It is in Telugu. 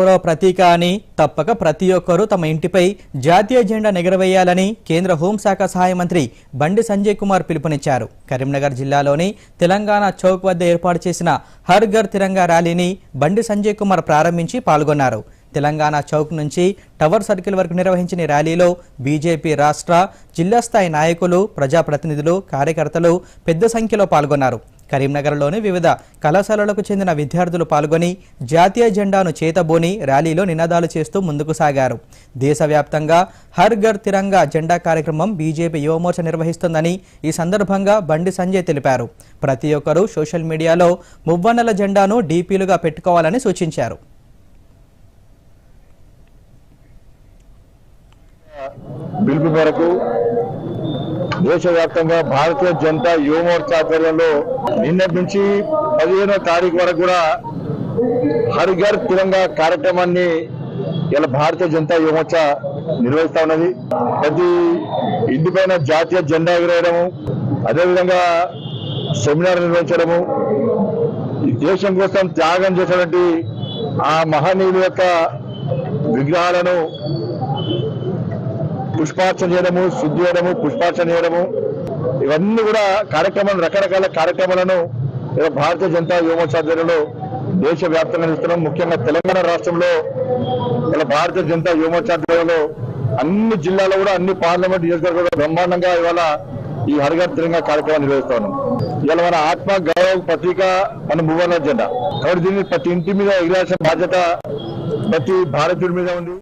గౌరవ ప్రతీక అని తప్పక ప్రతి ఒక్కరూ తమ ఇంటిపై జాతీయ జెండా ఎగరవేయాలని కేంద్ర హోంశాఖ సహాయ మంత్రి బండి సంజయ్ కుమార్ పిలుపునిచ్చారు. కరీంనగర్ జిల్లాలోని తెలంగాణ చౌక్ వద్ద ఏర్పాటు చేసిన హర్ ఘర్ తిరంగా ర్యాలీని బండి సంజయ్ కుమార్ ప్రారంభించి పాల్గొన్నారు. తెలంగాణ చౌక్ నుంచి టవర్ సర్కిల్ వరకు నిర్వహించిన ర్యాలీలో బీజేపీ రాష్ట్ర జిల్లా స్థాయి నాయకులు ప్రజాప్రతినిధులు కార్యకర్తలు పెద్ద సంఖ్యలో పాల్గొన్నారు. కరీంనగర్లోని వివిధ కళాశాలలకు చెందిన విద్యార్థులు పాల్గొని జాతీయ జెండాను చేతబోని ర్యాలీలో నినాదాలు చేస్తూ ముందుకు సాగారు. దేశవ్యాప్తంగా హర్ ఘర్ తిరంగా జెండా కార్యక్రమం బీజేపీ యువమోర్చ నిర్వహిస్తుందని ఈ సందర్భంగా బండి సంజయ్ తెలిపారు. ప్రతి ఒక్కరూ సోషల్ మీడియాలో మువ్వన్నెల జెండాను డీపీలుగా పెట్టుకోవాలని సూచించారు. పిలుపు మేరకు దేశవ్యాప్తంగా భారతీయ జనతా యువమోర్చా ఆధ్వర్యంలో నిన్నటి నుంచి పదిహేనో తారీఖు వరకు కూడా హరిఘర్ తిరంగా కార్యక్రమాన్ని ఇలా భారతీయ జనతా యువమోర్చా నిర్వహిస్తా ఉన్నది. ప్రతి ఇంటి పైన జాతీయ జెండా ఎగరేయడము అదేవిధంగా సెమినార్ నిర్వహించడము ఈ దేశం కోసం త్యాగం చేసినటువంటి ఆ మహనీయుల యొక్క విగ్రహాలను పుష్పార్చన చేయడము శుద్ధి చేయడము పుష్పార్చన చేయడము ఇవన్నీ కూడా కార్యక్రమాలు రకరకాల కార్యక్రమాలను ఇలా భారతీయ జనతా యువమోర్చాధ్వర్యంలో దేశ దేశవ్యాప్తంగా ఇస్తున్నాం ముఖ్యంగా తెలంగాణ రాష్ట్రంలో ఇలా భారతీయ జనతా యువమోర్చాధ్వర్యంలో అన్ని జిల్లాలో కూడా అన్ని పార్లమెంట్ నియోజకవర్గాలు బ్రహ్మాండంగా ఇవాళ ఈ హరిగర్ తిరంగా కార్యక్రమాన్ని నిర్వహిస్తా ఉన్నాం. ఇవాళ మన ఆత్మ గౌరవ పత్రిక మన మూవర్ణ జెండా కాబట్టి దీన్ని ప్రతి ఇంటి మీద ఎగిరాల్సిన బాధ్యత ప్రతి భారతీయుడి మీద ఉంది.